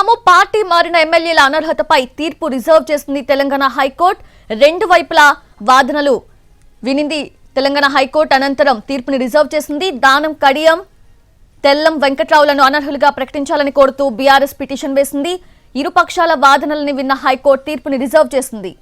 తాము పార్టీ మారిన ఎమ్మెల్యేల అనర్హతపై తీర్పు రిజర్వ్ చేసింది తెలంగాణ హైకోర్టు. రెండు వైపులా వాదనలు వినింది తెలంగాణ హైకోర్టు. అనంతరం తీర్పుని రిజర్వ్ చేసింది దానం కడియం తెల్లం వెంకట్రావులను అనర్హులుగా ప్రకటించాలని కోరుతూ బీఆర్ఎస్ పిటిషన్ వేసింది. ఇరు పక్షాల విన్న హైకోర్టు తీర్పుని రిజర్వ్ చేసింది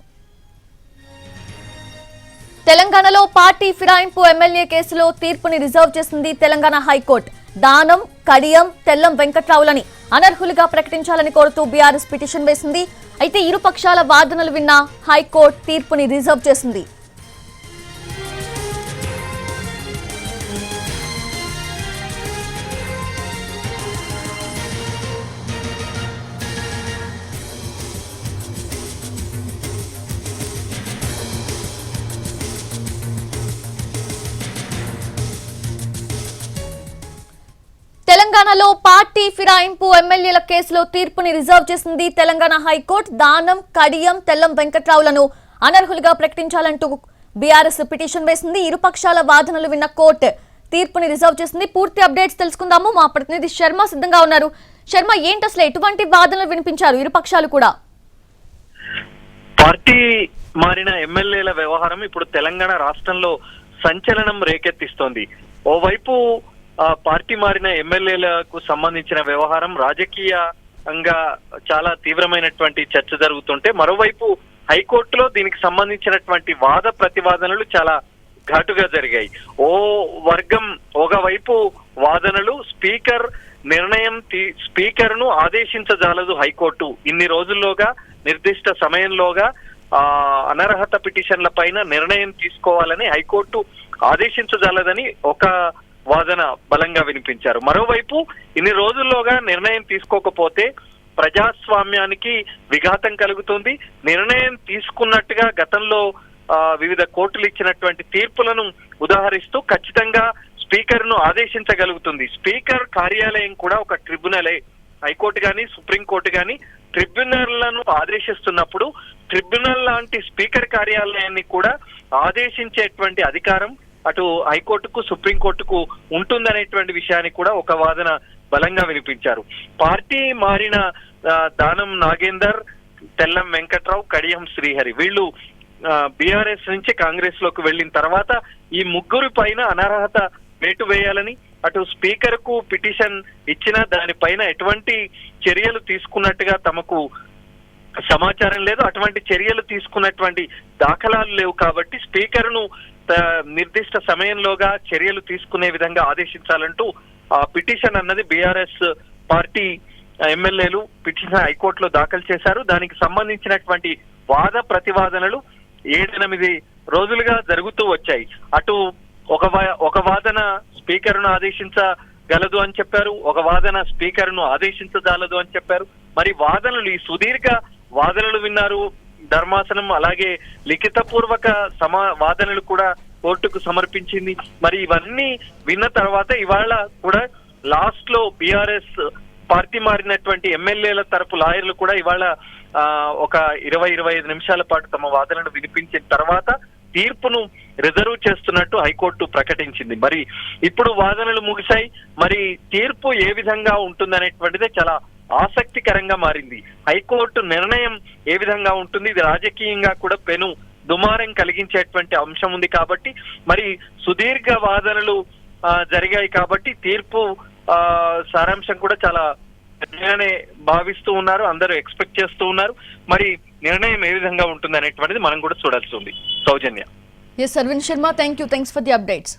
తెలంగాణలో పార్టీ ఫిరాయింపు ఎమ్మెల్యే కేసులో తీర్పుని రిజర్వ్ చేసింది తెలంగాణ హైకోర్టు. దానం కడియం తెల్లం వెంకట్రావులని అనర్హులుగా ప్రకటించాలని కోరుతూ బీఆర్ఎస్ పిటిషన్ వేసింది. అయితే ఇరు పక్షాల వాదనలు విన్న హైకోర్టు తీర్పుని రిజర్వ్ చేసింది. తెలంగాణలో పార్టీ ఫిరాయింపు ఎమ్మెల్యేల కేసులో తీర్పుని రిజర్వ్ చేసింది తెలంగాణ హైకోర్టు దానం కడియం తెల్లం వెంకట్రావులను అనర్హులుగా ప్రకటించాలంటూ బీఆర్ఎస్ పిటిషన్ వేసింది. ఇరుపక్షాల వాదనలు విన్న కోర్టు తీర్పుని రిజర్వ్ చేసింది. పూర్తి అప్డేట్స్ తెలుసుకుందాము. మా ప్రతినిధి శర్మ సిద్ధంగా ఉన్నారు. శర్మ ఏంటి అసలు ఎటువంటి వాదనలు వినిపించారు? ఇరుపక్షాలు కూడా. పార్టీ మారిన ఎమ్మెల్యేల వ్యవహారం ఇప్పుడు తెలంగాణ రాష్ట్రంలో సంచలనం రేకెత్తిస్తోంది. ఓవైపు పార్టీ మారిన ఎమ్మెల్యేలకు సంబంధించిన వ్యవహారం రాజకీయంగా చాలా తీవ్రమైనటువంటి చర్చ జరుగుతుంటే మరోవైపు హైకోర్టులో దీనికి సంబంధించినటువంటి వాద ప్రతివాదనలు చాలా ఘాటుగా జరిగాయి. ఓ వర్గం ఒకవైపు వాదనలు స్పీకర్ నిర్ణయం తీ- స్పీకర్ను ఆదేశించజాలదు హైకోర్టు. ఇన్ని రోజుల్లోగా నిర్దిష్ట సమయంలోగా ఆ అనర్హత పిటిషన్ల పైన నిర్ణయం తీసుకోవాలని హైకోర్టు ఆదేశించజాలదని ఒక వాదన బలంగా వినిపించారు. మరోవైపు ఇన్ని రోజుల్లోగా నిర్ణయం తీసుకోకపోతే ప్రజాస్వామ్యానికి విఘాతం కలుగుతుంది. నిర్ణయం తీసుకున్నట్టుగా గతంలో వివిధ కోర్టులు ఇచ్చినటువంటి తీర్పులను ఉదాహరిస్తూ ఖచ్చితంగా స్పీకర్ను ఆదేశించగలుగుతుంది. స్పీకర్ కార్యాలయం కూడా ఒక ట్రిబ్యునలే. హైకోర్టు కానీ సుప్రీంకోర్టు కానీ ట్రిబ్యునల్లను ఆదేశిస్తున్నప్పుడు ట్రిబ్యునల్ లాంటి స్పీకర్ కార్యాలయాన్ని కూడా ఆదేశించేటువంటి అధికారం అటు హైకోర్టుకు సుప్రీంకోర్టుకు ఉంటుందనేటువంటి విషయాన్ని కూడా ఒక వాదన బలంగా వినిపించారు. పార్టీ మారిన దానం నాగేందర్ తెల్లం వెంకట్రావు కడియం శ్రీహరి. వీళ్ళు బీఆర్ఎస్ నుంచి కాంగ్రెస్లోకి వెళ్ళిన తర్వాత ఈ ముగ్గురి పైన అనర్హత వేటు వేయాలని అటు స్పీకర్కు పిటిషన్ ఇచ్చిన దానిపైన ఎటువంటి చర్యలు తీసుకున్నట్టుగా తమకు సమాచారం లేదు. అటువంటి చర్యలు తీసుకున్నటువంటి దాఖలాలు లేవు కాబట్టి స్పీకర్ను నిర్దిష్ట సమయంలోగా చర్యలు తీసుకునే విధంగా ఆదేశించాలంటూ ఆ పిటిషన్ అన్నది బీఆర్ఎస్ పార్టీ ఎమ్మెల్యేలు పిటిషన్ హైకోర్టులో దాఖలు చేశారు. దానికి సంబంధించినటువంటి వాద ప్రతివాదనలు ఏడెనిమిది రోజులుగా జరుగుతూ వచ్చాయి. అటు ఒక వా- ఒక వాదన స్పీకర్ను ఆదేశించగలదు అని చెప్పారు. ఒక వాదన స్పీకర్ను ఆదేశించగలదు ఆదేశించజాలదు అని చెప్పారు. మరి వాదనలు ఈ సుదీర్ఘ వాదనలు విన్నారు ధర్మాసనం అలాగే లిఖిత పూర్వక సమా వాదనలు కూడా కోర్టుకు సమర్పించింది. మరి ఇవన్నీ విన్న తర్వాత ఇవాళ కూడా లాస్ట్లో బీఆర్ఎస్ పార్టీ మారినటువంటి ఎమ్మెల్యేల తరపు లాయర్లు కూడా ఇవాళ ఆ, ఒక ఇరవై ఇరవై ఐదు నిమిషాల పాటు తమ వాదనను వినిపించిన తర్వాత తీర్పును రిజర్వ్ చేస్తున్నట్టు హైకోర్టు ప్రకటించింది. మరి ఇప్పుడు వాదనలు ముగిశాయి. మరి తీర్పు ఏ విధంగా ఉంటుందనేటువంటిదే చాలా ఆసక్తికరంగా మారింది. హైకోర్టు నిర్ణయం ఏ విధంగా ఉంటుంది? ఇది రాజకీయంగా కూడా పెను దుమారం కలిగించేటువంటి అంశం ఉంది కాబట్టి మరి సుదీర్ఘ వాదనలు జరిగాయి కాబట్టి తీర్పు ఆ, సారాంశం కూడా చాలా పెద్దగానే భావిస్తూ ఉన్నారు అందరూ ఎక్స్పెక్ట్ చేస్తూ ఉన్నారు. మరి నిర్ణయం ఏ విధంగా ఉంటుంది అనేటువంటిది మనం కూడా చూడాల్సి ఉంది. Soujanya. S Aravind Sharma thank you thanks for the updates